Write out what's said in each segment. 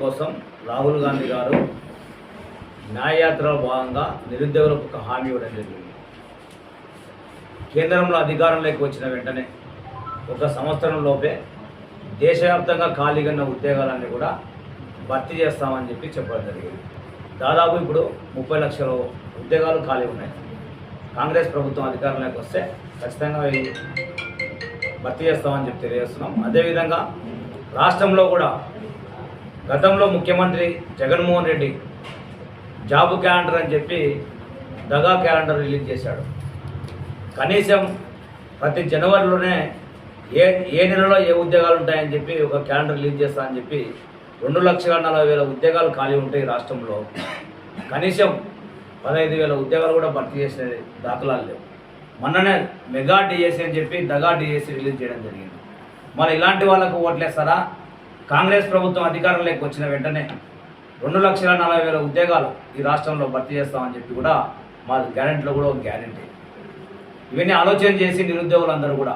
కోసం రాహుల్ గాంధీ గారు న్యాయయాత్రలో భాగంగా నిరుద్యోగులకు ఒక హామీ ఇవ్వడం జరిగింది. కేంద్రంలో అధికారంలోకి వచ్చిన వెంటనే ఒక సంవత్సరం లోపే దేశవ్యాప్తంగా ఖాళీగా ఉన్న ఉద్యోగాలన్నీ కూడా భర్తీ చేస్తామని చెప్పి చెప్పడం జరిగింది. దాదాపు ఇప్పుడు ముప్పై లక్షల ఉద్యోగాలు ఖాళీ ఉన్నాయి. కాంగ్రెస్ ప్రభుత్వం అధికారంలోకి వస్తే ఖచ్చితంగా అవి భర్తీ చేస్తామని చెప్పి తెలియజేస్తున్నాం. అదేవిధంగా రాష్ట్రంలో కూడా గతంలో ముఖ్యమంత్రి జగన్మోహన్ రెడ్డి జాబ్ క్యాలెండర్ అని చెప్పి దగా క్యాలెండర్ రిలీజ్ చేశాడు. కనీసం ప్రతి జనవరిలోనే ఏ ఏ నెలలో ఏ ఉద్యోగాలు ఉంటాయని చెప్పి ఒక క్యాలెండర్ రిలీజ్ చేస్తా అని చెప్పి రెండు లక్షల నలభై వేల ఉద్యోగాలు ఖాళీ ఉంటాయి రాష్ట్రంలో. కనీసం పదహైదు వేల ఉద్యోగాలు కూడా భర్తీ చేసే దాఖలాలు లేవు. మొన్ననే మెగా డిఎస్సి అని చెప్పి దగా డిఎస్సి రిలీజ్ చేయడం జరిగింది. మరి ఇలాంటి వాళ్ళకు ఓట్లేస్తారా? కాంగ్రెస్ ప్రభుత్వం అధికారంలోకి వచ్చిన వెంటనే రెండు లక్షల నలభై వేల ఉద్యోగాలు ఈ రాష్ట్రంలో భర్తీ చేస్తామని చెప్పి కూడా మా గ్యారెంటీలో కూడా ఒక గ్యారెంటీ. ఇవన్నీ ఆలోచన చేసి నిరుద్యోగులందరూ కూడా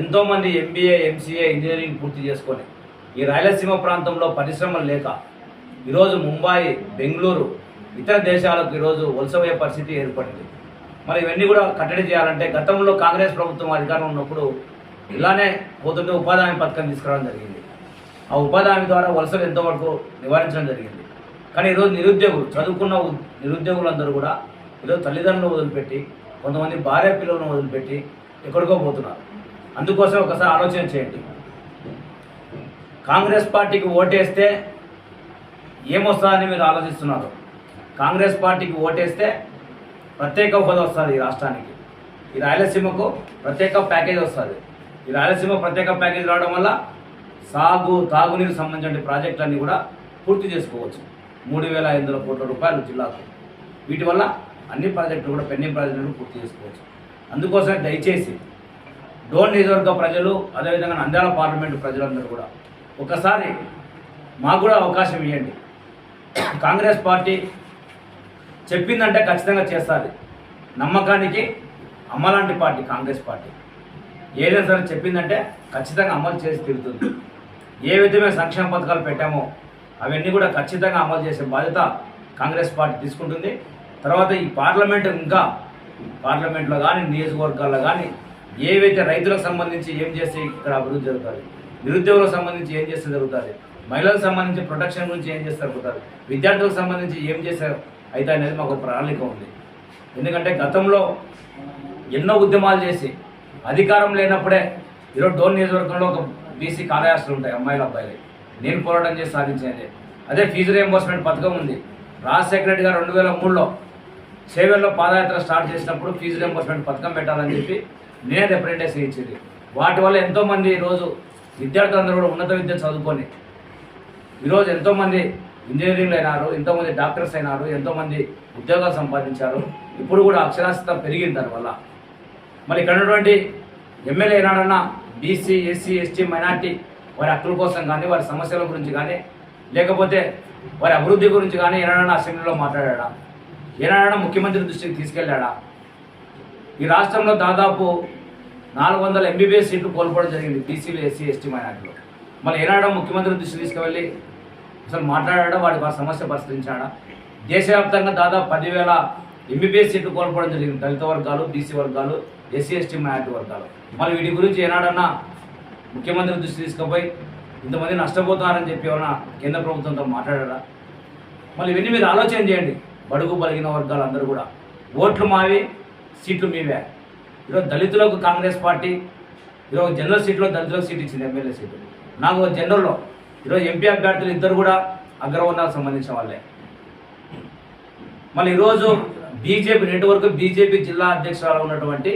ఎంతోమంది ఎంబీఏ ఎంసీఏ ఇంజనీరింగ్ పూర్తి చేసుకొని ఈ రాయలసీమ ప్రాంతంలో పరిశ్రమలు లేక ఈరోజు ముంబాయి బెంగళూరు ఇతర దేశాలకు ఈరోజు వలసపోయే పరిస్థితి ఏర్పడింది. మరి ఇవన్నీ కూడా కట్టడి చేయాలంటే గతంలో కాంగ్రెస్ ప్రభుత్వం అధికారం ఉన్నప్పుడు ఇలానే పోతుంటే ఉపాధి హామీ పథకం తీసుకురావడం జరిగింది. ఆ ఉపాధి హామీ ద్వారా వలసలు ఎంతవరకు నివారించడం జరిగింది. కానీ ఈరోజు నిరుద్యోగులు చదువుకున్న నిరుద్యోగులందరూ కూడా ఈరోజు తల్లిదండ్రులు వదిలిపెట్టి కొంతమంది భార్య పిల్లలను వదిలిపెట్టి ఎక్కడికో పోతున్నారు. అందుకోసం ఒకసారి ఆలోచన చేయండి. కాంగ్రెస్ పార్టీకి ఓటేస్తే ఏమొస్తుందని మీరు ఆలోచిస్తున్నారు? కాంగ్రెస్ పార్టీకి ఓటేస్తే ప్రత్యేక హోదా వస్తుంది ఈ రాష్ట్రానికి. ఈ రాయలసీమకు ప్రత్యేక ప్యాకేజ్ వస్తుంది. ఈ రాయలసీమ ప్రత్యేక ప్యాకేజ్ రావడం వల్ల సాగు తాగునీరు సంబంధించిన ప్రాజెక్టులన్నీ కూడా పూర్తి చేసుకోవచ్చు. మూడు వేల ఐదు వందల కోట్ల రూపాయలు జిల్లాకు. వీటి వల్ల అన్ని ప్రాజెక్టులు కూడా పెండింగ్ ప్రాజెక్టులను పూర్తి చేసుకోవచ్చు. అందుకోసమే దయచేసి డోన్ నియోజకవర్గ ప్రజలు అదేవిధంగా నంద్యాల పార్లమెంటు ప్రజలందరూ కూడా. ఒకసారి మాకు కూడా అవకాశం ఇవ్వండి కాంగ్రెస్ పార్టీ చెప్పిందంటే ఖచ్చితంగా చేస్తుంది. నమ్మకానికి అమ్మలాంటి పార్టీ కాంగ్రెస్ పార్టీ. ఏదైనా సరే చెప్పిందంటే ఖచ్చితంగా అమలు చేసి తిరుగుతుంది ఏ విధమైన సంక్షేమ పథకాలు పెట్టామో అవన్నీ కూడా ఖచ్చితంగా అమలు చేసే బాధ్యత కాంగ్రెస్ పార్టీ తీసుకుంటుంది. తర్వాత ఈ పార్లమెంట్ ఇంకా పార్లమెంట్లో కానీ నియోజకవర్గాల్లో కానీ ఏవైతే రైతులకు సంబంధించి ఏం చేస్తే ఇక్కడ అభివృద్ధి జరుగుతుంది? నిరుద్యోగులకు సంబంధించి ఏం చేస్తే జరుగుతుంది? మహిళలకు సంబంధించి ప్రొటెక్షన్ గురించి ఏం చేస్తే జరుగుతుంది? విద్యార్థులకు సంబంధించి ఏం చేస్తే అయితే అనేది మాకు ఒక ప్రణాళిక ఉంది. ఎందుకంటే గతంలో ఎన్నో ఉద్యమాలు చేసి అధికారం లేనప్పుడే ఈరోజు డోన్ నియోజకవర్గంలో ఒక బీసీ కార్యాలయాలు ఉంటాయి అమ్మాయిల అబ్బాయిలు. నేను పోరాటం చేసి సాధించేది అదే ఫీజు రియంబర్స్మెంట్ పథకం ఉంది. రాజశేఖర రెడ్డి గారు రెండు వేల మూడులో సేవల్లో పాదయాత్ర స్టార్ట్ చేసినప్పుడు ఫీజు రియంబర్స్మెంట్ పథకం పెట్టాలని చెప్పి నేనే రిప్రజెంటేషన్ ఇచ్చేది వాటి వల్ల ఎంతోమంది ఈరోజు విద్యార్థులందరూ కూడా ఉన్నత విద్య చదువుకొని ఈరోజు ఎంతోమంది ఇంజనీరింగ్లు అయినారు ఎంతోమంది డాక్టర్స్ అయినారు ఎంతోమంది ఉద్యోగాలు సంపాదించారు ఇప్పుడు కూడా అక్షరాస్యత పెరిగింది దానివల్ల మరి ఇక్కడ ఉన్నటువంటి ఎమ్మెల్యే అయినాడన్నా బీసీ ఎస్సీ ఎస్టీ మైనార్టీ వారి హక్కుల కోసం కానీ వారి సమస్యల గురించి కానీ లేకపోతే వారి అభివృద్ధి గురించి కానీ ఏనాడన్నా అసెంబ్లీలో మాట్లాడా ఏనాడన్నా ముఖ్యమంత్రి దృష్టికి తీసుకెళ్ళాడా? ఈ రాష్ట్రంలో దాదాపు నాలుగు వందల ఎంబీబీఎస్ సీట్లు కోల్పోవడం జరిగింది బీసీలు ఎస్సీ ఎస్టీ మైనార్టీలో. మళ్ళీ ఏనాడో ముఖ్యమంత్రి దృష్టి తీసుకువెళ్ళి అసలు మాట్లాడా వాడికి ఆ సమస్య పరిష్కరించాడా? దేశవ్యాప్తంగా దాదాపు పదివేల ఎంబీబీఎస్ సీట్లు కోల్పోవడం జరిగింది దళిత వర్గాలు బీసీ వర్గాలు ఎస్సీ ఎస్టీ మైనార్టీ వర్గాలు. మళ్ళీ వీటి గురించి ఏనాడన్నా ముఖ్యమంత్రి దృష్టి తీసుకుపోయి ఇంతమంది నష్టపోతున్నారని చెప్పి ఏమన్నా కేంద్ర ప్రభుత్వంతో మాట్లాడారా? మళ్ళీ ఇవన్నీ మీరు ఆలోచన చేయండి. బడుగు బలిగిన వర్గాలు అందరూ కూడా. ఓట్లు మావి సీట్లు మీవే. ఈరోజు దళితులకు కాంగ్రెస్ పార్టీ ఈరోజు జనరల్ సీట్లో దళితులకు సీట్ ఇచ్చింది ఎమ్మెల్యే సీటు. నాకు జనరల్లో ఈరోజు ఎంపీ అభ్యర్థులు ఇద్దరు కూడా అగ్రవర్ణాలకు సంబంధించిన వాళ్ళే. మళ్ళీ ఈరోజు బీజేపీ నెట్వర్క్ బీజేపీ జిల్లా అధ్యక్షురాలు ఉన్నటువంటి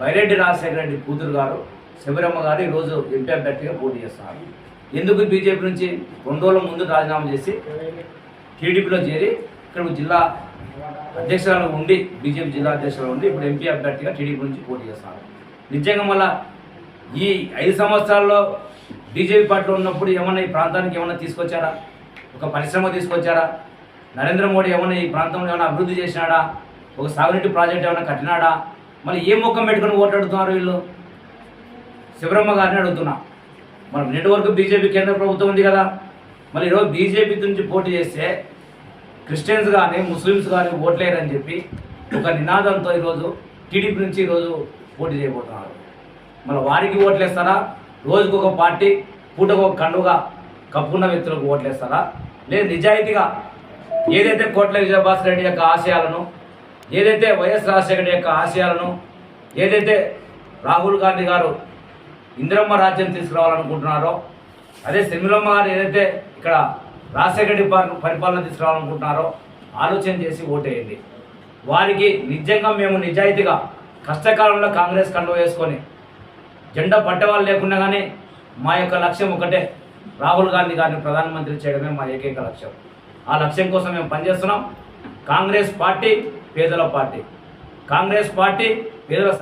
బైరెడ్డి రాజశేఖర రెడ్డి కూతురు గారు శబరమ్మ గారు ఈరోజు ఎంపీ అభ్యర్థిగా పోటీ చేస్తున్నారు. ఎందుకు బీజేపీ నుంచి రెండు రోజుల ముందు రాజీనామా చేసి టీడీపీలో చేరి ఇక్కడ జిల్లా అధ్యక్షురాలు ఉండి బీజేపీ జిల్లా అధ్యక్షురాలు ఉండి ఇప్పుడు ఎంపీ అభ్యర్థిగా టీడీపీ నుంచి పోటీ చేస్తారు నిజంగా మళ్ళా ఈ ఐదు సంవత్సరాల్లో బీజేపీ పార్టీలో ఉన్నప్పుడు ఏమన్నా ఈ ప్రాంతానికి ఏమన్నా తీసుకొచ్చారా? ఒక పరిశ్రమ తీసుకొచ్చారా? నరేంద్ర మోడీ ఏమన్నా ఈ ప్రాంతంలో ఏమైనా అభివృద్ధి చేసినాడా? ఒక సాగునీటి ప్రాజెక్ట్ ఏమైనా కట్టినాడా? మళ్ళీ ఏ ముఖం పెట్టుకొని ఓటాడుతున్నారు వీళ్ళు? శివరమ్మ గారిని అడుగుతున్నా. మనం నెట్వర్క్ బీజేపీ కేంద్ర ప్రభుత్వం ఉంది కదా. మరి ఈరోజు బీజేపీ నుంచి పోటీ చేస్తే క్రిస్టియన్స్ కానీ ముస్లిమ్స్ కానీ ఓట్లేరని చెప్పి ఒక నినాదంతో ఈరోజు టీడీపీ నుంచి ఈరోజు పోటీ చేయబోతున్నారు. మరి వారికి ఓట్లేస్తారా? రోజుకు ఒక పార్టీ పూటకు ఒక కండుగా కప్పుకున్న వ్యక్తులకు ఓట్లేస్తారా? లేదు నిజాయితీగా ఏదైతే కోట్ల విజయభాస్కర్ రెడ్డి యొక్క ఆశయాలను ఏదైతే వైఎస్ రాజశేఖర రెడ్డి యొక్క ఆశయాలను ఏదైతే రాహుల్ గాంధీ గారు ఇందిరమ్మ రాజ్యం తీసుకురావాలనుకుంటున్నారో అదే శర్మిలమ్మ గారు ఏదైతే ఇక్కడ రాజశేఖర రెడ్డి పరిపాలన తీసుకురావాలనుకుంటున్నారో ఆలోచన చేసి ఓటేయండి. వారికి నిజంగా మేము నిజాయితీగా కష్టకాలంలో కాంగ్రెస్ కండువ వేసుకొని జెండా పట్టేవాళ్ళు లేకుండా కానీ మా యొక్క లక్ష్యం ఒకటే రాహుల్ గాంధీ గారిని ప్రధానమంత్రి చేయడమే మా ఏకైక లక్ష్యం. ఆ లక్ష్యం కోసం మేము పనిచేస్తున్నాం. కాంగ్రెస్ పార్టీ పేదల పార్టీ. కాంగ్రెస్ పార్టీ పేదల